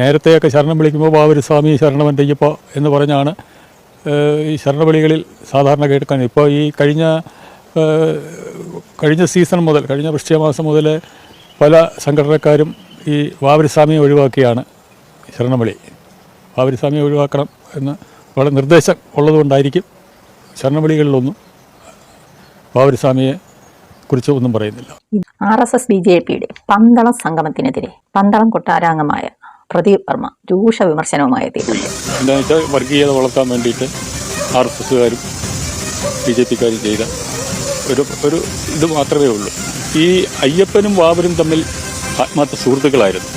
നേരത്തെയൊക്കെ ശരണം വിളിക്കുമ്പോൾ ബാബരി സ്വാമി ശരണം ശരണമെന്റെയ്യപ്പ എന്ന് പറഞ്ഞാണ് ഈ ഈ ശരണവിളികളിൽ സാധാരണ കേൾക്കാൻ. ഇപ്പോൾ ഈ കഴിഞ്ഞ കഴിഞ്ഞ സീസൺ മുതൽ കഴിഞ്ഞ വൃശ്ചികമാസം മുതൽ പല സംഘടനക്കാരും ഈ വാവരിസ്വാമിയെ ഒഴിവാക്കിയാണ് ശരണവിളി. വാവരിസ്വാമിയെ ഒഴിവാക്കണം എന്ന് വളരെ നിർദ്ദേശം ഉള്ളതുകൊണ്ടായിരിക്കും ശരണവിളികളിലൊന്നും വാവരിസ്വാമിയെ കുറിച്ച് ഒന്നും പറയുന്നില്ല. R S S B J പിയുടെ പന്തളം സംഗമത്തിനെതിരെ പന്തളം കൊട്ടാരാംഗമായ പ്രദീപ് വർമ്മ രൂക്ഷ വിമർശനവുമായി എത്തിയിട്ടുണ്ട്. എന്താണെന്ന് വെച്ചാൽ വർഗീയത വളർത്താൻ വേണ്ടിയിട്ട് ആർ എസ് എസുകാരും ബി ജെ പിക്കാരും ചെയ്ത ഒരു ഒരു ഇത് മാത്രമേ ഉള്ളൂ. ഈ അയ്യപ്പനും വാവരും തമ്മിൽ ആത്മാർത്ഥ സുഹൃത്തുക്കളായിരുന്നു.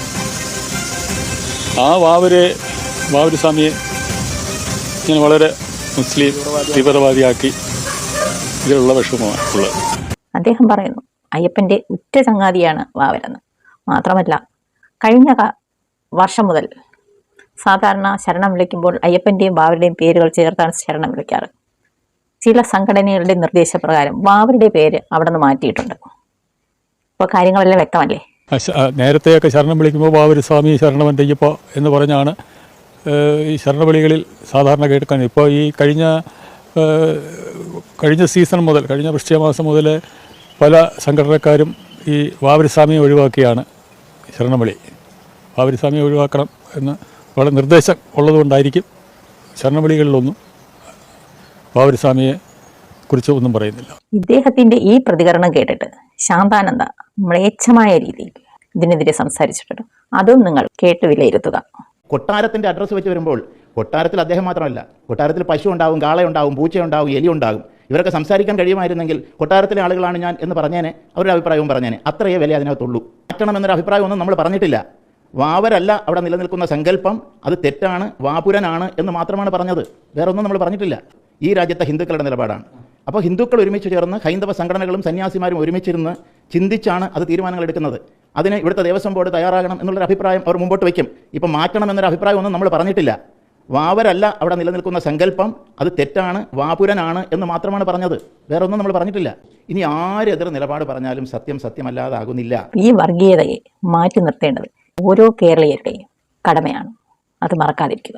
ആ വാവരെ വാവര് സ്വാമിയെ ഞാൻ വളരെ മുസ്ലിം തീവ്രവാദിയാക്കി ഇതിലുള്ള വിഷമമാണ് ഉള്ളത്. അദ്ദേഹം പറയുന്നു അയ്യപ്പന്റെ ഉറ്റ ചങ്ങാതിയാണ് വാവരെന്ന് മാത്രമല്ല കഴിഞ്ഞ വർഷം മുതൽ. സാധാരണ ശരണം വിളിക്കുമ്പോൾ അയ്യപ്പന്റെയും വാവരുടെയും പേരുകൾ ചേർത്താണ് ശരണം വിളിക്കാറ്. ചില സംഘടനകളുടെ നിർദ്ദേശപ്രകാരം ബാവരുടെ പേര് അവിടെ നിന്ന് മാറ്റിയിട്ടുണ്ട്. അപ്പോൾ കാര്യങ്ങളെല്ലാം വ്യക്തമല്ലേ? നേരത്തെയൊക്കെ ശരണം വിളിക്കുമ്പോൾ ബാബരി സ്വാമി ശരണമെന്റെയ്യപ്പ എന്ന് പറഞ്ഞാണ് ഈ ശരണവിളികളിൽ സാധാരണ കേൾക്കാൻ. ഇപ്പോൾ ഈ കഴിഞ്ഞ കഴിഞ്ഞ സീസൺ മുതൽ കഴിഞ്ഞ വൃശ്ചികമാസം മുതൽ പല സംഘടനക്കാരും ഈ വാവരസ്വാമിയെ സ്വാമിയെ ഒഴിവാക്കിയാണ് ശരണവിളി. ബാബരി സമയം ഒഴിവാക്കണം എന്ന് വളരെ നിർദ്ദേശം ഉള്ളതുകൊണ്ടായിരിക്കും ശരണവിളികളിലൊന്നും ബാബരി സ്വാമിയെ കുറിച്ച് ഒന്നും പറയുന്നില്ല. ഇദ്ദേഹത്തിന്റെ ഈ പ്രതികരണം കേട്ടിട്ട് ശാന്താനന്ദ മ്ലേച്ഛമായ രീതിയിൽ ഇതിനെതിരെ സംസാരിച്ചിട്ടുണ്ട്. അതും നിങ്ങൾ കേട്ട് വിലയിരുത്തുക. കൊട്ടാരത്തിന്റെ അഡ്രസ്സ് വെച്ച് വരുമ്പോൾ കൊട്ടാരത്തിൽ അദ്ദേഹം മാത്രമല്ല കൊട്ടാരത്തിൽ പശു ഉണ്ടാവും കാളയുണ്ടാവും പൂച്ചയുണ്ടാവും എലി ഉണ്ടാകും. ഇവരൊക്കെ സംസാരിക്കാൻ കഴിയുമായിരുന്നെങ്കിൽ കൊട്ടാരത്തിലെ ആളുകളാണ് ഞാൻ എന്ന് പറഞ്ഞേനെ അവരുടെ അഭിപ്രായവും പറഞ്ഞേനെ. അത്രയേ വില അതിനകത്തുള്ളൂ. മാറ്റണമെന്നൊരു അഭിപ്രായമൊന്നും നമ്മൾ പറഞ്ഞിട്ടില്ല. വാവരല്ല അവിടെ നിലനിൽക്കുന്ന സങ്കല്പം അത് തെറ്റാണ് വാപുരനാണ് എന്ന് മാത്രമാണ് പറഞ്ഞത്. വേറൊന്നും നമ്മൾ പറഞ്ഞിട്ടില്ല. ഈ രാജ്യത്തെ ഹിന്ദുക്കളുടെ നിലപാടാണ്. അപ്പോൾ ഹിന്ദുക്കൾ ഒരുമിച്ച് ചേർന്ന് ഹൈന്ദവ സംഘടനകളും സന്യാസിമാരും ഒരുമിച്ചിരുന്ന് ചിന്തിച്ചാണ് അത് തീരുമാനങ്ങൾ എടുക്കുന്നത്. അതിന് ഇവിടുത്തെ ദേവസ്വം ബോർഡ് തയ്യാറാകണം എന്നുള്ളൊരു അഭിപ്രായം അവർ മുമ്പോട്ട് വയ്ക്കും. ഇപ്പം മാറ്റണം എന്നൊരു അഭിപ്രായമൊന്നും നമ്മൾ പറഞ്ഞിട്ടില്ല. വാവരല്ല അവിടെ നിലനിൽക്കുന്ന സങ്കല്പം അത് തെറ്റാണ് വാപുരനാണ് എന്ന് മാത്രമാണ് പറഞ്ഞത്. വേറൊന്നും നമ്മൾ പറഞ്ഞിട്ടില്ല. ഇനി ആരെതിർ നിലപാട് പറഞ്ഞാലും സത്യം സത്യമല്ലാതാകുന്നില്ല. ഈ വർഗീയതയെ മാറ്റി നിർത്തേണ്ടത് ഓരോ കേരളീയരുടെയും കടമയാണ്. അത് മറക്കാതിരിക്കുക.